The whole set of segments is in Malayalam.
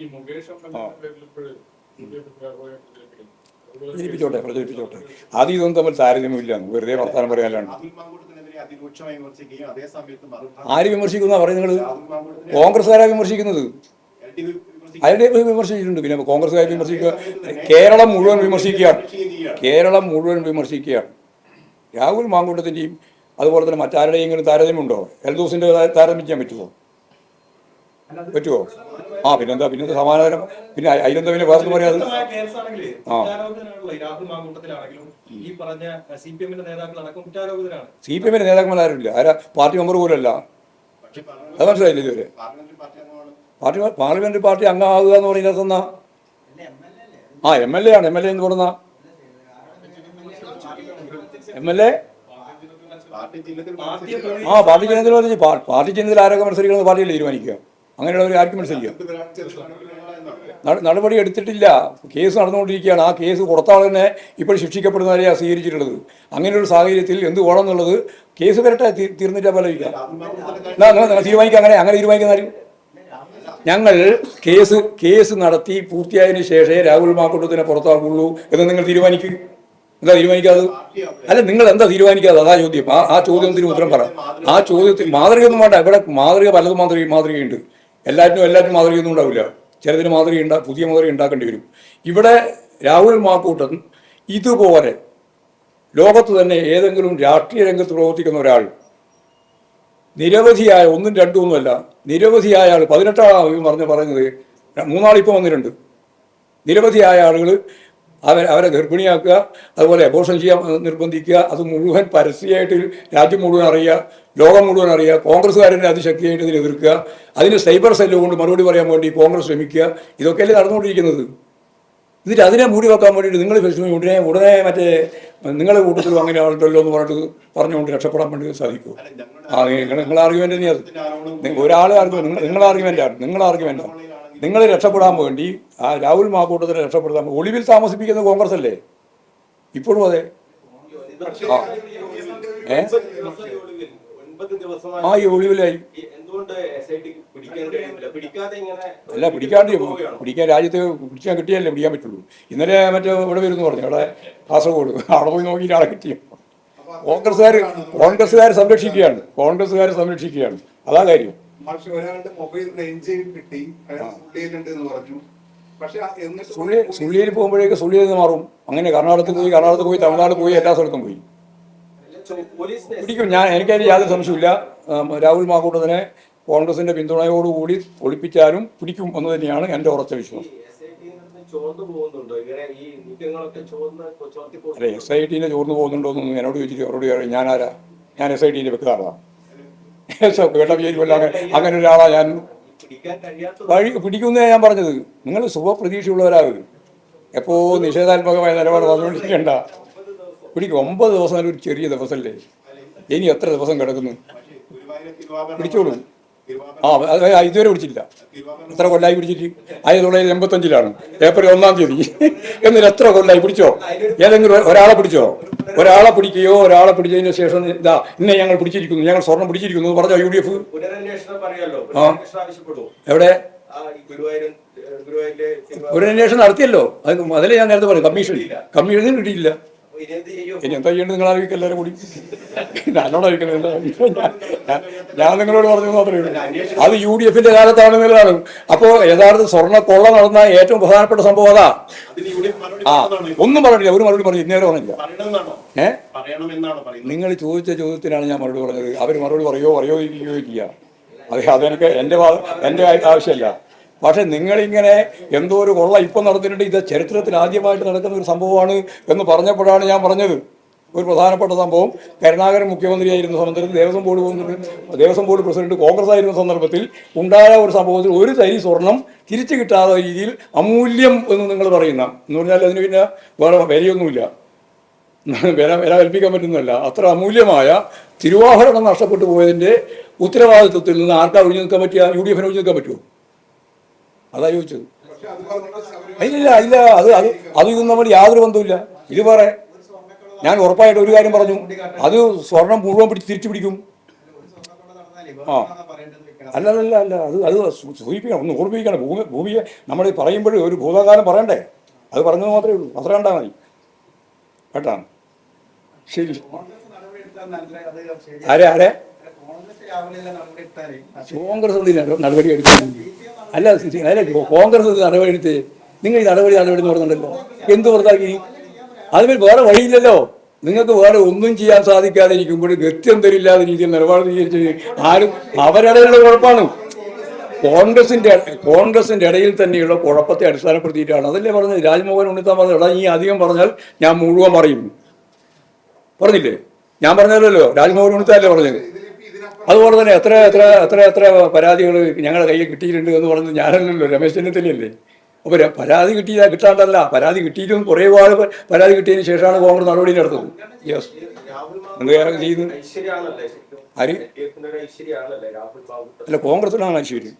ഈ മുകേഷ് പ്രചരിപ്പിച്ചോട്ടെ ആദ്യം ഇതൊന്നും തമ്മിൽ താരതമ്യമില്ല വെറുതെ വർത്താനം പറയാനാണ് ആര് വിമർശിക്കുന്ന പറയുന്നത് നിങ്ങൾ കോൺഗ്രസ്സുകാരാ വിമർശിക്കുന്നത്? അതിനെ വിമർശിച്ചിട്ടുണ്ട്. പിന്നെ കോൺഗ്രസ്സുകാർ വിമർശിക്കുക കേരളം മുഴുവൻ വിമർശിക്കുകയാണ്. കേരളം മുഴുവൻ വിമർശിക്കുകയാണ്. രാഹുൽ മാങ്കൂട്ടത്തിന്റെയും അതുപോലെ തന്നെ മറ്റാരുടെയെങ്കിലും താരതമ്യമുണ്ടോ? എൽദോസിന്റെ താരതമ്യം ചെയ്യാൻ പറ്റുമോ? പറ്റുമോ ആ പിന്നെന്താ പിന്നെന്താ സമാധാനം? പിന്നെ അതിലെന്താ പിന്നെ വേറെ പറയാതെ ആ. സി പി എമ്മിന്റെ നേതാക്കൾ ആരുമില്ല ആരാ? പാർട്ടി മെമ്പർ പോലും അല്ല അത് മനസ്സിലായില്ല ഇതുവരെ? പാർട്ടി പാർലമെന്റ് പാർട്ടി അംഗമാകുക എന്ന് പറയുന്നത് എന്നാ ആ എം എൽ എ ആണ്. എം എൽ എ എന്ന് പറഞ്ഞ? M L A? ആ പാർട്ടി ചിഹ്നത്തിൽ പാർട്ടി ചിഹ്നത്തിൽ ആരൊക്കെ മത്സരിക്കുന്നത് പാർട്ടിയിൽ തീരുമാനിക്കുക. അങ്ങനെയുള്ളവർ ആർക്കും നട- നടപടി എടുത്തിട്ടില്ല. കേസ് നടന്നുകൊണ്ടിരിക്കുകയാണ്. ആ കേസ് കൊടുത്താൽ തന്നെ ഇപ്പോൾ ശിക്ഷിക്കപ്പെടുന്നവരെയാണ് സ്വീകരിച്ചിട്ടുള്ളത്. അങ്ങനെ ഒരു സാഹചര്യത്തിൽ എന്ത് വേണം എന്നുള്ളത് കേസ് വരട്ടെ തീർന്നിട്ട് നിങ്ങൾ തീരുമാനിക്കുക അങ്ങനെ അങ്ങനെ തീരുമാനിക്കുന്ന ആരും? ഞങ്ങൾ കേസ് കേസ് നടത്തി പൂർത്തിയായതിനു ശേഷമേ രാഹുൽ മാക്കൂട്ടത്തിനെ പുറത്താക്കുള്ളൂ എന്ന് നിങ്ങൾ തീരുമാനിക്കും. എന്താ തീരുമാനിക്കാതെ അല്ല നിങ്ങൾ എന്താ തീരുമാനിക്കാതെ അതാ ചോദ്യം. ആ ആ ചോദ്യത്തിന് ഉത്തരം പറ. ആ ചോദ്യത്തിൽ മാതൃകയൊന്നും വേണ്ട. ഇവിടെ മാതൃക പലതും മാതൃക മാതൃകയുണ്ട്. എല്ലാറ്റിനും എല്ലാറ്റിനും മാതൃകയൊന്നും ഉണ്ടാവില്ല. ചിലതിന് മാതൃക ഉണ്ടാ പുതിയ മാതൃക ഉണ്ടാക്കേണ്ടി വരും. ഇവിടെ രാഹുൽ മാക്കൂട്ടൻ ഇതുപോലെ ലോകത്ത് തന്നെ ഏതെങ്കിലും രാഷ്ട്രീയ രംഗത്ത് പ്രവർത്തിക്കുന്ന ഒരാൾ നിരവധിയായ ഒന്നും രണ്ടും ഒന്നുമല്ല നിരവധിയായ ആൾ പതിനെട്ടാളാണ് പറഞ്ഞ് പറഞ്ഞത് മൂന്നാളിപ്പോൾ വന്നിട്ടുണ്ട്. നിരവധിയായ ആളുകൾ അവർ അവരെ ഗർഭിണിയാക്കുക അതുപോലെ അബോർഷൻ ചെയ്യാൻ നിർബന്ധിക്കുക അത് മുഴുവൻ പരസ്യമായിട്ട് രാജ്യം മുഴുവൻ അറിയുക ലോകം മുഴുവൻ അറിയുക കോൺഗ്രസ്സുകാരനെ അതിശക്തിയായിട്ട് ഇതിനെ എതിർക്കുക അതിന് സൈബർ സെല്ല് കൊണ്ട് മറുപടി പറയാൻ വേണ്ടി കോൺഗ്രസ് ശ്രമിക്കുക ഇതൊക്കെയല്ലേ നടന്നുകൊണ്ടിരിക്കുന്നത്? എന്നിട്ട് അതിനെ മൂടി വെക്കാൻ വേണ്ടിയിട്ട് നിങ്ങൾ ഫെസ്റ്റിവൽ ഉടനെ ഉടനെ മറ്റേ നിങ്ങളുടെ കൂട്ടത്തിലും അങ്ങനെ ആളുണ്ടല്ലോ എന്ന് പറഞ്ഞിട്ട് പറഞ്ഞുകൊണ്ട് രക്ഷപ്പെടാൻ വേണ്ടി സാധിക്കും. ആ നിങ്ങൾ നിങ്ങളെ ആർഗ്യുമെന്റ് തന്നെയാണ് ഒരാളെ ആർഗ്യുമെന്റ് നിങ്ങൾ നിങ്ങളെ ആർഗ്യുമെന്റാണ് നിങ്ങളെ ആർഗ്യുമെന്റാണ് നിങ്ങൾ രക്ഷപ്പെടാൻ വേണ്ടി ആ രാഹുൽ മാക്കൂട്ടത്തിനെ രക്ഷപ്പെടുത്താൻ ഒളിവിൽ താമസിപ്പിക്കുന്ന കോൺഗ്രസ് അല്ലേ? ഇപ്പോഴും അതെ. ആ. ഏ? ദിവസമായി ആ ഈ ഒളിവിലായി. അല്ല പിടിക്കാണ്ട്? പിടിക്കാൻ രാജ്യത്ത് പിടിക്കാൻ കിട്ടിയല്ലേ പിടിക്കാൻ പറ്റുള്ളൂ. ഇന്നലെ മറ്റേ ഇവിടെ വരുന്നു പറഞ്ഞു അവിടെ കാസർഗോഡ്. അവിടെ പോയി നോക്കി ആളെ കിട്ടിയ? കോൺഗ്രസ്സുകാർ കോൺഗ്രസ്സുകാർ സംരക്ഷിക്കുകയാണ്. കോൺഗ്രസ്സുകാർ സംരക്ഷിക്കുകയാണ്. അതാ കാര്യം. പക്ഷെ ഒരാളുടെ മൊബൈൽ റേഞ്ച് കിട്ടി അയാൾ സുള്ളിയിലുണ്ട് എന്ന് പറഞ്ഞു. സുള്ളി സുള്ളിയിൽ പോകുമ്പോഴേക്ക് സുള്ളിയിൽ നിന്ന് മാറും. അങ്ങനെ കർണാടകത്തിൽ പോയി കർണാടകത്തിൽ പോയി തമിഴ്നാട് പോയി എല്ലാ സ്ഥലത്തും പോയി. പിടിക്കും. ഞാൻ എനിക്കതിന് യാതൊരു സംശയമില്ല രാഹുൽ മാക്കൂട്ടത്തിനെ കോൺഗ്രസിന്റെ പിന്തുണയോടുകൂടി ഒളിപ്പിച്ചാലും പിടിക്കും എന്ന് തന്നെയാണ് എന്റെ ഉറച്ച വിശ്വാസം. അല്ലെ എസ് ഐ ടീനെ ചോർന്നു പോകുന്നുണ്ടോ എന്നൊന്നും എന്നോട് ചോദിച്ചിട്ട് അവരോട് പറയും ഞാനാരാ ഞാൻ എസ് ഐ ടീന്റെ വെക്കാറാണ് കേട്ട വിചാരിക്കുമല്ലാതെ അങ്ങനെ ഒരാളാ ഞാൻ. വഴി പിടിക്കുന്നേ ഞാൻ പറഞ്ഞത്. നിങ്ങൾ ശുഭപ്രതീക്ഷയുള്ളവരാകും എപ്പോ നിഷേധാത്മകമായ നിലപാട് വന്നുകൊണ്ടിരിക്കേണ്ട. പിടിക്കും ഒമ്പത് ദിവസം ഒരു ചെറിയ ദിവസമല്ലേ ഇനി എത്ര ദിവസം കിടക്കുന്നു? പിടിച്ചോളൂ. ആ ഇതുവരെ പിടിച്ചില്ല എത്ര കൊല്ലായി പിടിച്ചിട്ട്? ആയിരത്തി തൊള്ളായിരത്തി എൺപത്തഞ്ചിലാണ്. ഏപ്രിൽ ഒന്നാം തീയതി. എന്നിട്ട് എത്ര കൊല്ലായി? പിടിച്ചോ? ഏതെങ്കിലും ഒരാളെ പിടിച്ചോ? ഒരാളെ പിടിക്കുകയോ ഒരാളെ പിടിച്ചതിന് ശേഷം ഇതാ ഇന്നെ ഞങ്ങൾ പിടിച്ചിരിക്കുന്നു. ഞങ്ങൾ സ്വർണം പിടിച്ചിരിക്കുന്നു എന്ന് പറഞ്ഞോ യു ഡി എഫ്? ആ. എവിടെ? ഒരു അന്വേഷണം നടത്തിയല്ലോ. അത് അതിലെ ഞാൻ നേരത്തെ പറഞ്ഞു കമ്മീഷൻ. കമ്മീഷൻ കിട്ടിയില്ല ഇനി എന്ത് ചെയ്യേണ്ടത്? നിങ്ങൾ അറിയിക്കും എല്ലാവരും കൂടി. ഞാനോട് അറിയിക്കണം എന്താ ഞാൻ- നിങ്ങളോട് പറഞ്ഞു മാത്രമേ ഉള്ളൂ. അത് യു ഡി എഫിന്റെ കാലത്താണ് എന്നുള്ളതാണ്. അപ്പോ യഥാർത്ഥ സ്വർണ കൊള്ള നടന്ന ഏറ്റവും പ്രധാനപ്പെട്ട സംഭവം അതാ. ആ? ഒന്നും പറഞ്ഞില്ല. ഒരു മറുപടി പറഞ്ഞു ഇന്നേരം പറഞ്ഞില്ല. ഏഹ് ഏ? നിങ്ങൾ ചോദിച്ച ചോദ്യത്തിനാണ് ഞാൻ മറുപടി പറഞ്ഞത്. അവർ മറുപടി പറയോ പറയോ ഇല്ല. അതെ അതെനിക്ക് എന്റെ ഭാഗം എന്റെ ആവശ്യമല്ല. പക്ഷെ നിങ്ങളിങ്ങനെ എന്തോ ഒരു കൊള്ള ഇപ്പം നടന്നിട്ടുണ്ട് ഇത് ചരിത്രത്തിൽ ആദ്യമായിട്ട് നടക്കുന്ന ഒരു സംഭവമാണ് എന്ന് പറഞ്ഞപ്പോഴാണ് ഞാൻ പറഞ്ഞത്. ഒരു പ്രധാനപ്പെട്ട സംഭവം. കരുണാകരൻ മുഖ്യമന്ത്രിയായിരുന്ന സന്ദർഭത്തിൽ Devaswom board Devaswom board president Congress ആയിരുന്ന സന്ദർഭത്തിൽ ഉണ്ടായ ഒരു സംഭവത്തിൽ ഒരു തരി സ്വർണം തിരിച്ചു കിട്ടാത്ത രീതിയിൽ അമൂല്യം എന്ന് നിങ്ങൾ പറയുന്ന എന്ന് പറഞ്ഞാൽ അതിന് പിന്നെ വേറെ വിലയൊന്നുമില്ല. വില വില കൽപ്പിക്കാൻ പറ്റുന്നതല്ല. അത്ര അമൂല്യമായ തിരുവാഭരണം നഷ്ടപ്പെട്ടു പോയതിന്റെ ഉത്തരവാദിത്വത്തിൽ നിന്ന് ആർക്കാ ഒഴിഞ്ഞു നിൽക്കാൻ പറ്റിയ യു ഡി എഫിന് ഒഴിഞ്ഞു നിൽക്കാൻ പറ്റുമോ? അതാ ചോദിച്ചത്. അതിലില്ല അതില്ല ഇല്ല ഇല്ല അത് അത് അത് ഇതും നമ്മൾ യാതൊരു ബന്ധവുമില്ല. ഇത് പറ. ഞാൻ ഉറപ്പായിട്ട് ഒരു കാര്യം പറഞ്ഞു. അത് സ്വർണം മുഴുവൻ പിടിച്ച് തിരിച്ചു പിടിക്കും. ആ. അല്ല അല്ല അല്ല അത് അത് സൂചിപ്പിക്കണം. ഒന്ന് ഓർമ്മിപ്പിക്കണം. ഭൂമി ഭൂമിയെ നമ്മൾ പറയുമ്പോഴേ ഒരു ഭൂതകാലം പറയണ്ടേ? അത് പറഞ്ഞത് മാത്രമേ ഉള്ളൂ. അത്ര കണ്ടാൽ മതി. കേട്ടാ? ശരി. ആരെ ആരെ? കോൺഗ്രസ് എന്തിനാണ് നടപടി എടുക്കുന്നത് അല്ല അല്ല കോൺഗ്രസ് നടപടിയെടുത്ത് നിങ്ങൾ ഈ നടപടി നടപടി എന്ന് പറയുന്നുണ്ടല്ലോ എന്ത് പുറത്താക്കി? അതിന് വേറെ വഴിയില്ലല്ലോ. നിങ്ങൾക്ക് വേറെ ഒന്നും ചെയ്യാൻ സാധിക്കാതെ ഇരിക്കുമ്പോൾ ഗത്യം തരില്ലാതെ രീതിയിൽ നിലപാട് സ്വീകരിച്ചു ആരും അവരിടയിലുള്ള കുഴപ്പമാണ്. കോൺഗ്രസിന്റെ കോൺഗ്രസിന്റെ ഇടയിൽ തന്നെയുള്ള കുഴപ്പത്തെ അടിസ്ഥാനപ്പെടുത്തിയിട്ടാണ്. അതല്ലേ പറഞ്ഞത്? രാജ്മോഹൻ ഉണ്ണിത്താൻ പറഞ്ഞത് എടാ ഈ അധികം പറഞ്ഞാൽ ഞാൻ മുഴുവൻ പറയും. പറഞ്ഞില്ലേ? ഞാൻ പറഞ്ഞല്ലോ രാജ്മോഹൻ ഉണ്ണിത്താനല്ലേ പറഞ്ഞത്? അതുപോലെ തന്നെ എത്ര എത്ര എത്ര എത്ര പരാതികൾ ഞങ്ങളുടെ കയ്യിൽ കിട്ടിയിട്ടുണ്ട് എന്ന് പറഞ്ഞത് ഞാനല്ലല്ലോ രമേശ് ചെന്നിത്തലയല്ലേ? അപ്പോൾ പരാതി കിട്ടിയ കിട്ടാണ്ടല്ല. പരാതി കിട്ടിയിട്ടും കുറേ പാട് പരാതി കിട്ടിയതിന് ശേഷമാണ് കോൺഗ്രസ് നടപടി നടത്തുന്നത് യെസ് ചെയ്യുന്നു ആര്? അല്ല കോൺഗ്രസിനാണ് ഐശ്വര്യം.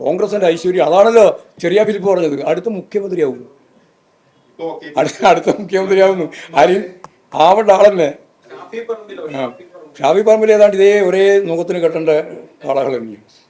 കോൺഗ്രസിന്റെ ഐശ്വര്യം. അതാണല്ലോ ചെറിയ ഫിലിപ്പ് പറഞ്ഞത്. അടുത്ത മുഖ്യമന്ത്രിയാവും. അടുത്ത അടുത്ത മുഖ്യമന്ത്രിയാവുന്നു. ആരും? ആവേണ്ട ആളല്ലേ? ആ. ഷാഫി പറമ്പിൽ ഏതാണ്ട് ഇതേ ഒരേ മുഖത്തിന് കെട്ടേണ്ട ആളുകൾ തന്നെയാണ്